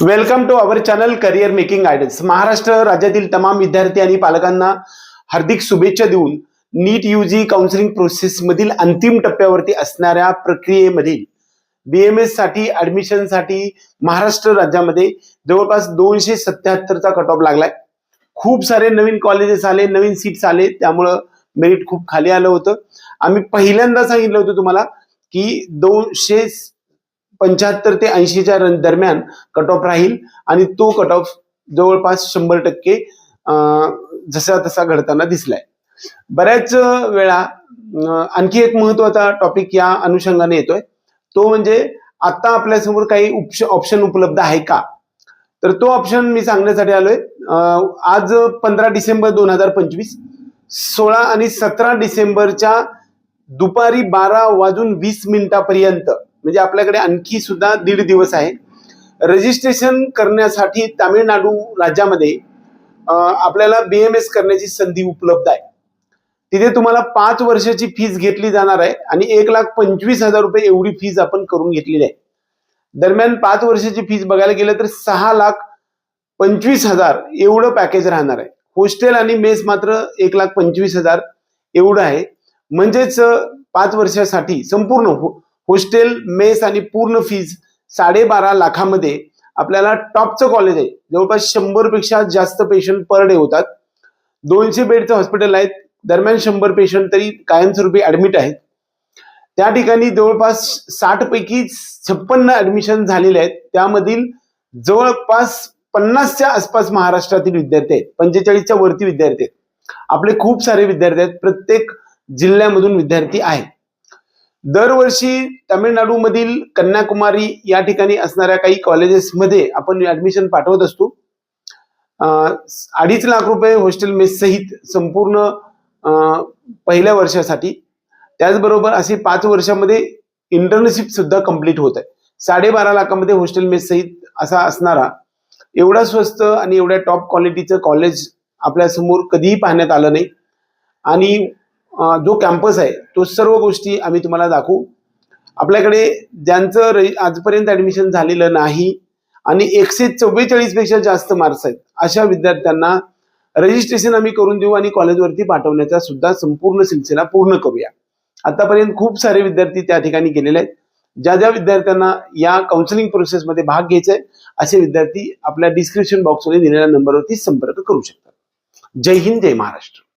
Welcome to our channel career making guidance Maharashtra राज्यातील तमाम विद्यार्थी आणि पालकांना हार्दिक शुभेच्छा देऊन नीट युजी काउन्सिलिंग प्रोसेस मधील अंतिम टप्प्यावरती असणाऱ्या प्रक्रियेमधील बीएमएससाठी ऍडमिशनसाठी महाराष्ट्र राज्यामध्ये जवळपास दोनशे सत्याहत्तरचा कट ऑफ लागलाय. खूप सारे नवीन कॉलेजेस आले नवीन सीट्स आले त्यामुळं मेरिट खूप खाली आलं होतं. आम्ही पहिल्यांदा सांगितलं होतं तुम्हाला की दोनशे पंच्याहत्तर ते ऐंशीच्या रन- दरम्यान कट ऑफ राहील आणि तो कट ऑफ जवळपास शंभर टक्के जसा तसा घडताना दिसलाय. बऱ्याच वेळा आणखी एक महत्त्वाचा टॉपिक या अनुषंगाने येतोय. तो म्हणजे आता आपल्यासमोर काही ऑप्शन उपलब्ध आहे का? तर तो ऑप्शन मी सांगण्यासाठी आलोय. आज पंधरा डिसेंबर दोन हजार पंचवीस सोळा आणि सतरा डिसेंबरच्या दुपारी बारा वाजून वीस मिनिटापर्यंत म्हणजे आपल्याकडे आणखी सुद्धा दीड दिवस आहे रजिस्ट्रेशन करण्यासाठी तामिळनाडू राज्यामध्ये अं, आपल्याला बीएमएस करण्याची संधी उपलब्ध आहे. तिथे तुम्हाला पाच वर्षाची फीज घेतली जाणार आहे आणि एक लाख पंचवीस हजार रुपये एवढी फीज आपण करून घेतलेली आहे. दरम्यान पाच वर्षाची फीज बघायला गेलं तर सहा लाख पंचवीस हजार एवढं पॅकेज राहणार आहे. हॉस्टेल आणि मेस मात्र एक लाख पंचवीस हजार एवढं आहे. म्हणजेच पाच वर्षासाठी संपूर्ण हो- हॉस्टेल मेस आणि पूर्ण फीज साडेबारा लाखामध्ये आपल्याला टॉपचं कॉलेज आहे. जवळपास शंभरपेक्षा जास्त पेशंट पर डे होतात. दोनशे बेडचं हॉस्पिटल आहेत. दरम्यान शंभर पेशंट तरी कायमस्वरूपी ऍडमिट आहेत. त्या ठिकाणी जवळपास साठ पैकी छप्पन्न ऍडमिशन झालेले आहेत. त्यामधील जवळपास पन्नासच्या आसपास महाराष्ट्रातील विद्यार्थी आहेत. पंचेचाळीसच्या वरती विद्यार्थी आहेत. आपले खूप सारे विद्यार्थी आहेत. प्रत्येक जिल्ह्यामधून विद्यार्थी आहेत. दरवर्षी तामिळनाडूमधील कन्याकुमारी या ठिकाणी असणाऱ्या काही कॉलेजेसमध्ये आपण ऍडमिशन पाठवत असतो. अडीच लाख रुपये हॉस्टेल मेस सहित संपूर्ण पहिल्या वर्षासाठी. त्याचबरोबर असे पाच वर्षामध्ये इंटर्नशिप सुद्धा कंप्लीट होत आहे. साडेबारा लाखामध्ये हॉस्टेल मेस सहित असा असणारा एवढा स्वस्त आणि एवढ्या टॉप क्वालिटीचं कॉलेज आपल्यासमोर कधीही पाहण्यात आलं नाही. आणि जो कॅम्पस आहे तो सर्व गोष्टी आम्ही तुम्हाला दाखवू. आपल्याकडे ज्यांचं रे- आजपर्यंत ऍडमिशन झालेलं नाही आणि एकशे चव्वेचाळीसपेक्षा जास्त मार्क्स आहेत अशा विद्यार्थ्यांना रजिस्ट्रेशन आम्ही करून देऊ आणि कॉलेजवरती पाठवण्याचा सुद्धा संपूर्ण सिलसिला पूर्ण करूया. आतापर्यंत खूप सारे विद्यार्थी त्या ठिकाणी गेलेले आहेत. ज्या ज्या विद्यार्थ्यांना या काउन्सिलिंग प्रोसेसमध्ये भाग घ्यायचा आहे असे विद्यार्थी आपल्या डिस्क्रिप्शन बॉक्समध्ये दिलेल्या नंबरवरती संपर्क करू शकतात. जय हिंद जय महाराष्ट्र.